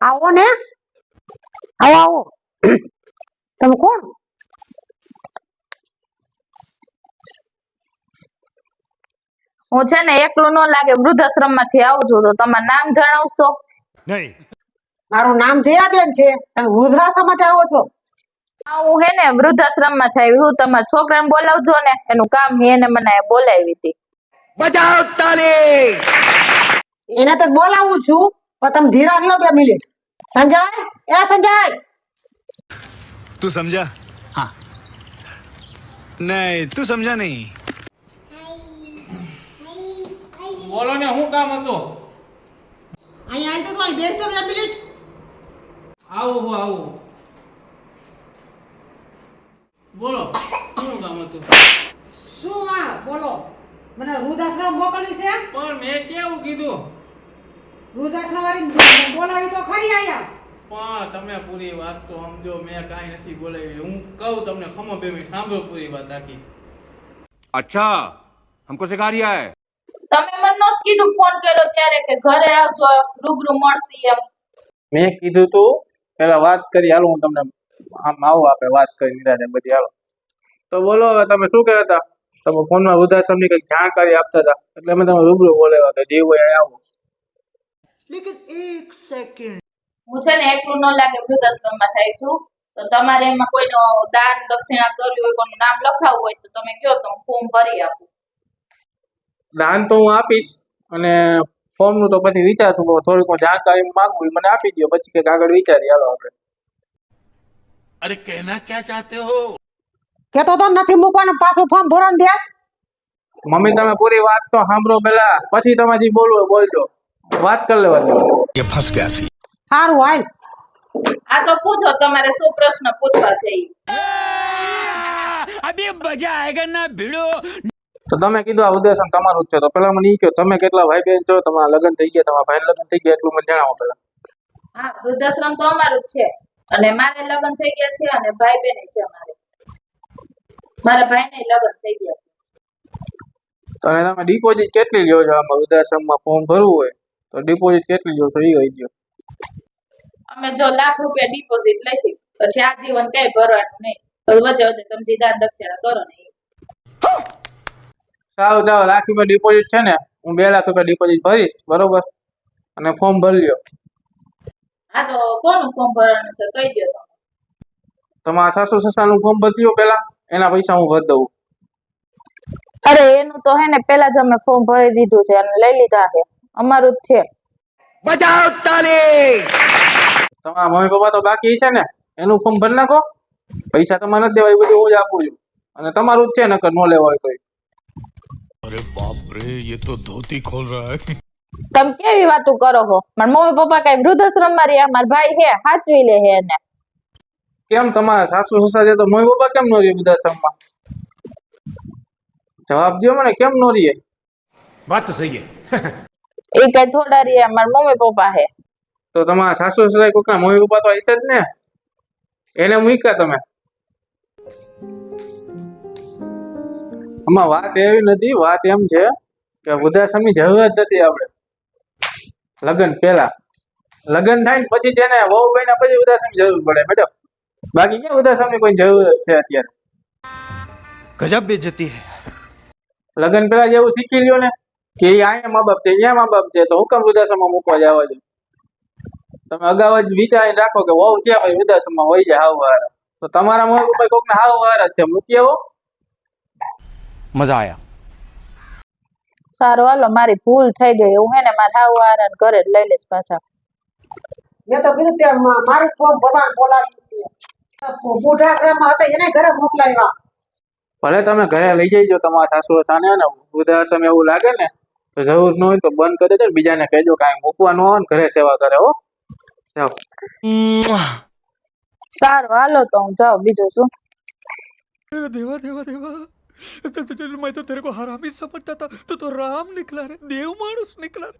આવો આવો તમે કોણ? હું છે ને એકલું ન લાગે વૃદ્ધાશ્રમમાંથી આવું છું તો તમારું નામ જણાવશો? નહીં. મારું નામ જયાબેન છે. તમે વૃદ્ધાશ્રમમાંથી આવો છો? આવું હે ને વૃદ્ધાશ્રમમાંથી થાય હું તમારા છોકરાને બોલાવજો ને. એનું કામ હે એને મને બોલાવી હતી. એને તો બોલાવું છું. પતમ ધીરા લો બે મિનિટ. સંજય? એ સંજય! તું સમજા? હા. નહીં તું સમજા નહીં. બોલો ને હું કામ હતો? અહીંયા આવી તો અહીં બેસ દો બે મિનિટ. આવો હું આવો. બોલો શું કામ હતું? શું આ? બોલો. મને વૃદ્ધાશ્રમ મોકલી છે? પણ મેં કેવું કીધું? હું કહું તમને ખમો બે સાંભળો પૂરી વાત આખી. અચ્છા હમકો સિખા રહ્યા હે? તમે મને નોત કીધું ફોન કર્યો ત્યારે કે ઘરે આવજો રૂબરૂ મળસી એમ. મેં કીધું તું પેલા વાત કરી હાલો હું તમને આમ આવો આપણે વાત કરી નિરાતે બધી હાલો. તો બોલો હવે તમે શું કહેતા? તમે ફોનમાં વૃદ્ધાશ્રમની કંઈક જાણકારી આપતા હતા એટલે મેં તમે રૂબરૂ બોલાવ્યા કે જે હોય આવો. લેકિન એક સેકન્ડ હું છે ને એકલું ન લાગે વૃદ્ધાશ્રમમાં થાય છું તો તમારે એમાં કોઈનો દાન દક્ષિણા કર્યું હોય કોઈનું નામ લખાવવું હોય તો તમે કહો તો હું ફોર્મ ભરી આપું. દાન તો હું આપીશ અને ફોર્મનું તો પછી વિચારશું થોડીક હું જાણકારી માંગુ મને આપી દો પછી કંઈક આગળ વિચારી હાલો આપણે. અરે કહેના ક્યાં ચાહતે હો? કેતો તો નથી મૂકવાનું પાછું ફોર્મ ભરવાનું દેસ મમ્મી તમે પૂરી વાત તો સાંભળો પેલા પછી તમે જે બોલવું બોલજો. વાત કરી લેવાની. એ ફસ ગયા છે સારું હાલ. આ તો પૂછો તમારે શું પ્રશ્ન પૂછવા જોઈએ અભી મજા આયેગા ભીડો? તો તમે કીધું આ ઉદ્દેશન તમારું જ છે. તો પેલા મને એ કહો તમે કેટલા ભાઈ બહેન છો? તમારા લગ્ન થઈ ગયા તમારા ભાઈ લગ્ન થઈ ગયા એટલું મને જણાવો પેલા હા વૃદ્ધાશ્રમ તો અમારું જ છે. અને મારે લગ્ન થઈ ગયા છે અને ભાઈ બહેન છે અમારે. મારા ભાઈને લગ્ન થઈ ગયા છે. અને તમે ડિપોઝિટ કેટલી લ્યો છો આમાં? વૃદ્ધાશ્રમમાં ફોર્મ ભરવું હોય? તો ડિપોઝિટ કેટલી છો? એ હોય ગયો અમે જો લાખ રૂપિયા ડિપોઝિટ લઈશું પછી આજીવન કઈ ભરવાનું નહીં. વચ્ચે વચ્ચે તમે જીદાન દક્ષિણા કરો ને. સારું ચાલો લાખ રૂપિયા ડિપોઝિટ છે ને હું બે લાખ રૂપિયા ડિપોઝિટ ભરીશ બરોબર? અને ફોર્મ ભરી લ્યો હા તો કોનું ફોર્મ ભરવાનું છે? કહી દો તમે. તમારા સાસુ સસાનું ફોર્મ ભરી દો પેલા એના પૈસા હું ભરી દઉં. અરે એનું તો હે ને પેલા જ અમે ફોર્મ ભરી દીધું છે અને લઈ લીધા છે. અમારું જ છે. બજાવ તાલી! તમારા મમ્મી પપ્પા તો બાકી છે ને એનું ફોર્મ ભરી નાખો. પૈસા તમારે નથી દેવાય બધું હું જ આપું છું. અને તમારું જ છે નકર નો લેવા હોય તો અરે બાપ રે એ તો ધોતી ખોલ રહા હે. તમે કેવી વાતો કરો હો? મારા મમ્મી પપ્પા કઈ વૃદ્ધાશ્રમમાં રહ્યા મારા ભાઈ હે સાચવી લે હે એને. કેમ તમારા સાસુ સસરા છે તો મમ્મી પપ્પા કેમ નો રહે વૃદ્ધાશ્રમમાં જવાબ દો મને કેમ નો રહે વાત તો સહી હે. એ કઈ થોડા રહ્યા મારા મમ્મી પપ્પા હે. તો તમારા સાસુ સસરા કોકના મમ્મી પપ્પા તો હશે જ ને? એને મૂક્યા તમે? આમાં વાત એવી નથી વાત એમ છે કે વૃદ્ધાશ્રમની જરૂરત નથી આપણે. લગ્ન પહેલા. લગ્ન થાય ને પછી જેને વહુ બહેને પછી વૃદ્ધાશ્રમની જરૂર પડે મેડમ બાકી ક્યાં વૃદ્ધાશ્રમની કોઈ જરૂર છે અત્યારે? ગજબ બેજતી હે. લગ્ન પહેલા જેવું શીખી લ્યો ને. કે અહીંયા મા બાપ છે અહીંયા મા બાપ છે તો હુકમ કેમ વૃદ્ધાશ્રમમાં મૂકવા જવા દો. તમે અગાઉ જ વિચારી રાખો કે વહુ ત્યાં હોય વૃદ્ધાશ્રમમાં હોય જાય હાવ વાર તો તમારા મમ્મી પપ્પા કોકને હાવ વાર જ છે મૂકી આવો. મજા આયા. સારું હાલો મારી ભૂલ થઈ ગઈ. હું એને મારે હાવ વાર ઘરે જ લઈ લઈશ પાછા. મેં તો કીધું ત્યાં મારું ફોન ભગવાન બોલાવી છે. બુઢા ઘરમાં હતા એને ઘરે મોકલાવ્યા. ભલે તમે ઘરે લઈ જઈજો તમારા સાસુ સાને ને વૃદ્ધાશ્રમ એવું લાગે ને તો જરૂર ન હોય તો બંધ કરી દેજો ને બીજાને કહેજો કાંઈ મૂકવા ન હોય ને ઘરે સેવા કરે હો જાઓ સારું હાલો તો હું જાઉં બીજું શું अरे देवा देवा देवा तो, तो, तो, मैं तो तेरे को हरामी समझता था तो तो राम निकला रे देव मानुस निकला रे